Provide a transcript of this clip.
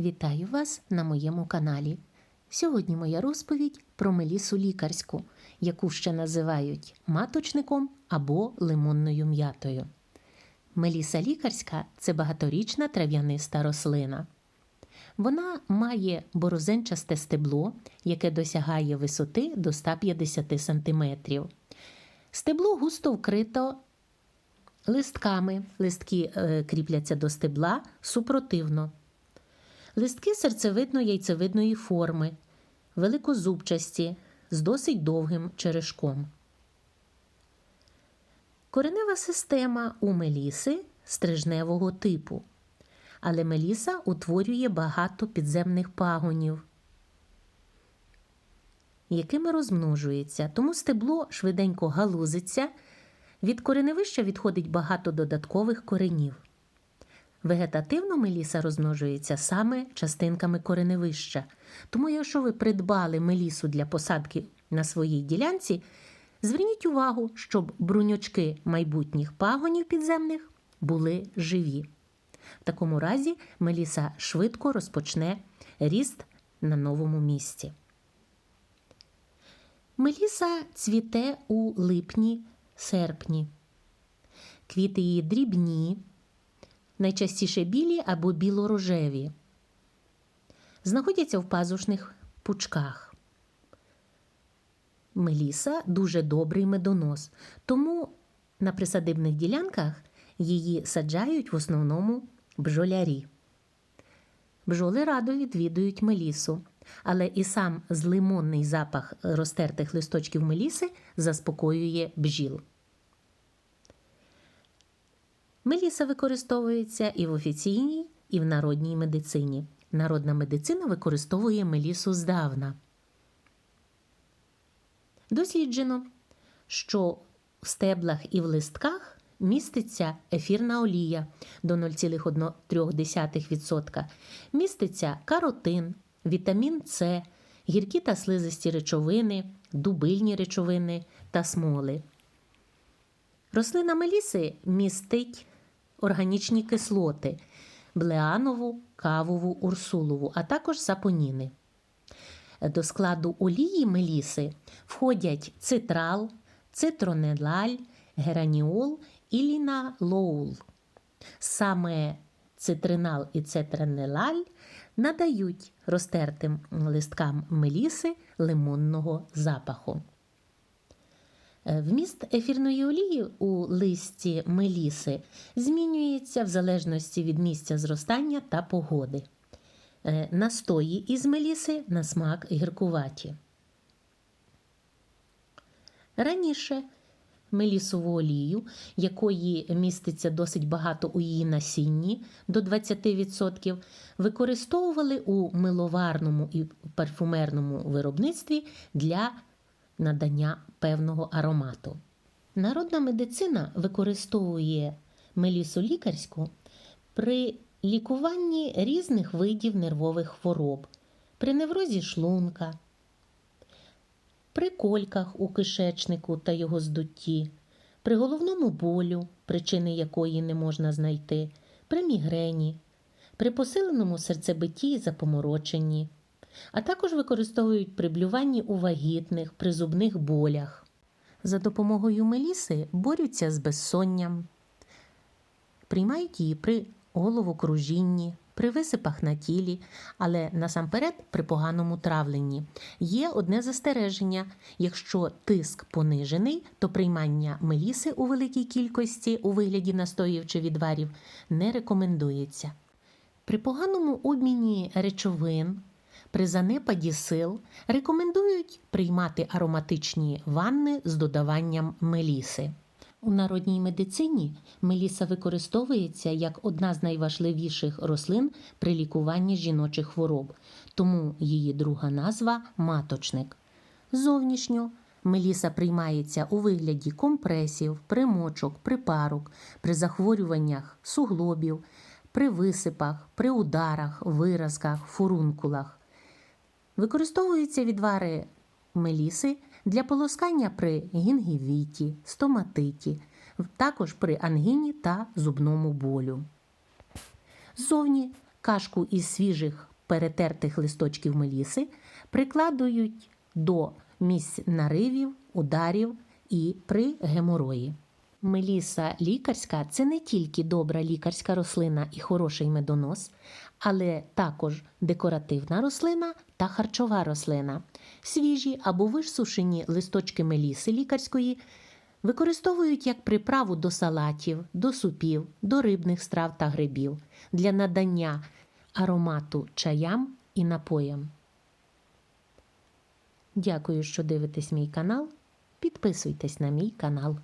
Вітаю вас на моєму каналі. Сьогодні моя розповідь про мелісу лікарську, яку ще називають маточником або лимонною м'ятою. Меліса лікарська це багаторічна трав'яниста рослина. Вона має борозенчасте стебло, яке досягає висоти до 150 см. Стебло густо вкрито листками. Листки е, кріпляться до стебла супротивно. Листки серцевидно-яйцевидної форми, великозубчасті, з досить довгим черешком. Коренева система у меліси стрижневого типу, але меліса утворює багато підземних пагонів, якими розмножується, тому стебло швиденько галузиться, від кореневища відходить багато додаткових коренів. Вегетативно меліса розмножується саме частинками кореневища. Тому, якщо ви придбали мелісу для посадки на своїй ділянці, зверніть увагу, щоб бруньочки майбутніх пагонів підземних були живі. В такому разі меліса швидко розпочне ріст на новому місці. Меліса цвіте у липні-серпні. Квіти її дрібні, найчастіше білі або білорожеві. Знаходяться в пазушних пучках. Меліса дуже добрий медонос, тому на присадибних ділянках її саджають в основному бджолярі. Бджоли радо відвідують мелісу, але і сам злимонний запах розтертих листочків меліси заспокоює бджіл. Меліса використовується і в офіційній, і в народній медицині. Народна медицина використовує мелісу здавна. Досліджено, що в стеблах і в листках міститься ефірна олія до 0,3%, міститься каротин, вітамін С, гіркі та слизисті речовини, дубильні речовини та смоли. Рослина меліси містить органічні кислоти блеанову, кавову, урсулову, а також сапоніни. До складу олії меліси входять цитрал, цитронелаль, гераніол і ліналоул. Саме цитринал і цитронелаль надають розтертим листкам меліси лимонного запаху. Вміст ефірної олії у листі меліси змінюється в залежності від місця зростання та погоди. Настої із меліси на смак гіркуваті. Раніше мелісову олію, якої міститься досить багато у її насінні до 20%, використовували у миловарному і парфумерному виробництві для надання певного аромату. Народна медицина використовує мелісу лікарську при лікуванні різних видів нервових хвороб, при неврозі шлунка, при кольках у кишечнику та його здутті, при головному болю, причини якої не можна знайти, при мігрені, при посиленому серцебитті і запомороченні а також використовують при блюванні у вагітних, при зубних болях. За допомогою меліси борються з безсонням, приймають її при головокружінні, при висипах на тілі, але насамперед при поганому травленні. Є одне застереження: якщо тиск понижений, то приймання меліси у великій кількості у вигляді настоїв чи відварів не рекомендується. При поганому обміні речовин при занепаді сил рекомендують приймати ароматичні ванни з додаванням меліси. У народній медицині меліса використовується як одна з найважливіших рослин при лікуванні жіночих хвороб, тому її друга назва маточник. Зовнішньо меліса приймається у вигляді компресів, примочок, припарок, при захворюваннях суглобів, при висипах, при ударах, виразках, фурункулах. Використовуються відвари меліси для полоскання при гінгівіті, стоматиті, також при ангіні та зубному болю. Ззовні кашку із свіжих перетертих листочків меліси прикладують до місць наривів, ударів і при геморої. Меліса лікарська це не тільки добра лікарська рослина і хороший медонос, але також декоративна рослина та харчова рослина. Свіжі або висушені листочки меліси лікарської використовують як приправу до салатів, до супів, до рибних страв та грибів для надання аромату чаям і напоям. Дякую, що дивитесь мій канал. Підписуйтесь на мій канал.